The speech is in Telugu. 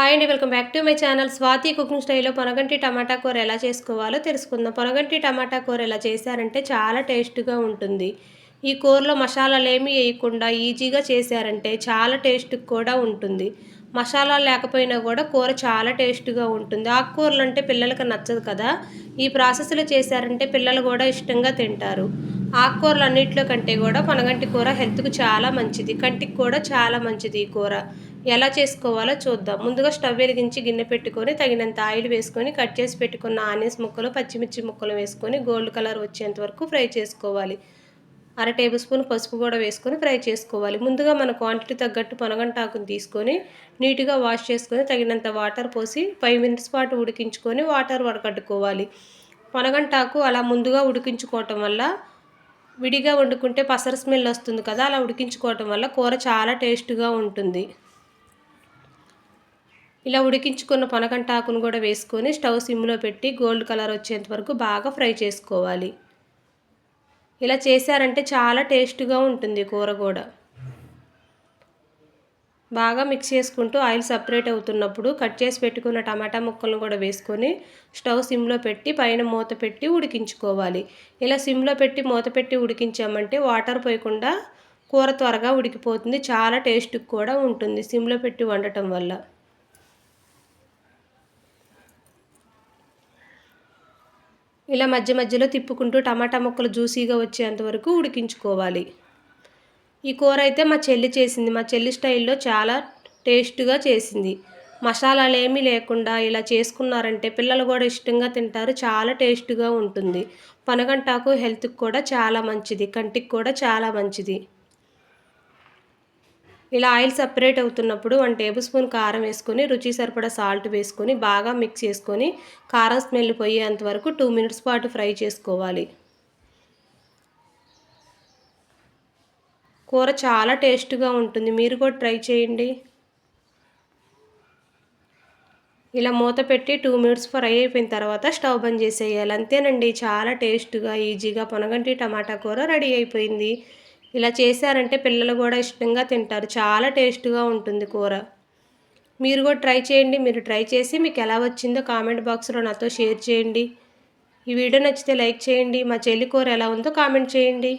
హాయ్ అండి welcome back to my channel. Swathi cooking స్టైల్లో పొనగంటి టమాటా కూర ఎలా చేసుకోవాలో తెలుసుకుందాం. పొనగంటి టమాటా కూర ఎలా చేశారంటే చాలా టేస్ట్గా ఉంటుంది. ఈ కూరలో మసాలాలు ఏమీ వేయకుండా ఈజీగా చేశారంటే చాలా టేస్ట్ కూడా ఉంటుంది. మసాలాలు లేకపోయినా కూడా కూర చాలా టేస్ట్గా ఉంటుంది. ఆకుకూరలు అంటే పిల్లలకు నచ్చదు కదా. ఈ ప్రాసెస్లో చేశారంటే పిల్లలు కూడా ఇష్టంగా తింటారు. ఆకుకూరలు అన్నింటిలో కంటే కూడా పొనగంటి కూర హెల్త్కు చాలా మంచిది. కంటికి కూడా చాలా మంచిది ఈ కూర. ఎలా చేసుకోవాలో చూద్దాం. ముందుగా స్టవ్ వెలిగించి గిన్నె పెట్టుకొని తగినంత ఆయిల్ వేసుకొని కట్ చేసి పెట్టుకున్న ఆనియన్స్ ముక్కలు పచ్చిమిర్చి ముక్కలు వేసుకొని గోల్డ్ కలర్ వచ్చేంత వరకు ఫ్రై చేసుకోవాలి. అర టేబుల్ స్పూన్ పసుపు కూడా వేసుకొని ఫ్రై చేసుకోవాలి. ముందుగా మన క్వాంటిటీ తగ్గట్టు పొనగంటాకుని తీసుకొని నీట్గా వాష్ చేసుకొని తగినంత వాటర్ పోసి ఫైవ్ మినిట్స్ పాటు ఉడికించుకొని వాటర్ వడకట్టుకోవాలి. పొనగంటాకు అలా ముందుగా ఉడికించుకోవటం వల్ల విడిగా వండుకుంటే పసర స్మెల్ వస్తుంది కదా అలా ఉడికించుకోవటం వల్ల కూర చాలా టేస్ట్గా ఉంటుంది. ఇలా ఉడికించుకున్న పనకంటాకును కూడా వేసుకొని స్టవ్ సిమ్లో పెట్టి గోల్డ్ కలర్ వచ్చేంత వరకు బాగా ఫ్రై చేసుకోవాలి. ఇలా చేశారంటే చాలా టేస్ట్గా ఉంటుంది కూర కూడా. బాగా మిక్స్ చేసుకుంటూ ఆయిల్ సపరేట్ అవుతున్నప్పుడు కట్ చేసి పెట్టుకున్న టమాటా ముక్కలను కూడా వేసుకొని స్టవ్ సిమ్లో పెట్టి పైన మూత పెట్టి ఉడికించుకోవాలి. ఇలా సిమ్లో పెట్టి మూత పెట్టి ఉడికించామంటే వాటర్ పోయకుండా కూర త్వరగా ఉడికిపోతుంది. చాలా టేస్ట్ కూడా ఉంటుంది సిమ్లో పెట్టి వండటం వల్ల. ఇలా మధ్య మధ్యలో తిప్పుకుంటూ టమాటా ముక్కలు జ్యూసీగా వచ్చేంత వరకు ఉడికించుకోవాలి. ఈ కూర అయితే మా చెల్లి చేసింది. మా చెల్లి స్టైల్లో చాలా టేస్ట్గా చేసింది. మసాలాలు ఏమీ లేకుండా ఇలా చేసుకున్నారంటే పిల్లలు కూడా ఇష్టంగా తింటారు. చాలా టేస్ట్గా ఉంటుంది. పనగంటాకు హెల్త్కి కూడా చాలా మంచిది. కంటికి కూడా చాలా మంచిది. ఇలా ఆయిల్ సపరేట్ అవుతున్నప్పుడు వన్ టేబుల్ స్పూన్ కారం వేసుకొని రుచి సరిపడా సాల్ట్ వేసుకొని బాగా మిక్స్ చేసుకొని కారం స్మెల్ పోయేంత వరకు టూ మినిట్స్ పాటు ఫ్రై చేసుకోవాలి. కూర చాలా టేస్ట్గా ఉంటుంది. మీరు కూడా ట్రై చేయండి. ఇలా మూత పెట్టి టూ మినిట్స్ ఫ్రై అయిపోయిన తర్వాత స్టవ్ బంద్ చేసేయాలి. అంతేనండి చాలా టేస్ట్గా ఈజీగా పొనగంటి టమాటా కూర రెడీ అయిపోయింది. ఇలా చేశారంటే పిల్లలు కూడా ఇష్టంగా తింటారు. చాలా టేస్ట్గా ఉంటుంది కూర. మీరు కూడా ట్రై చేయండి. మీరు ట్రై చేసి మీకు ఎలా వచ్చిందో కామెంట్ బాక్స్లో నాతో షేర్ చేయండి. ఈ వీడియో నచ్చితే లైక్ చేయండి. మా చెల్లి కూర ఎలా ఉందో కామెంట్ చేయండి.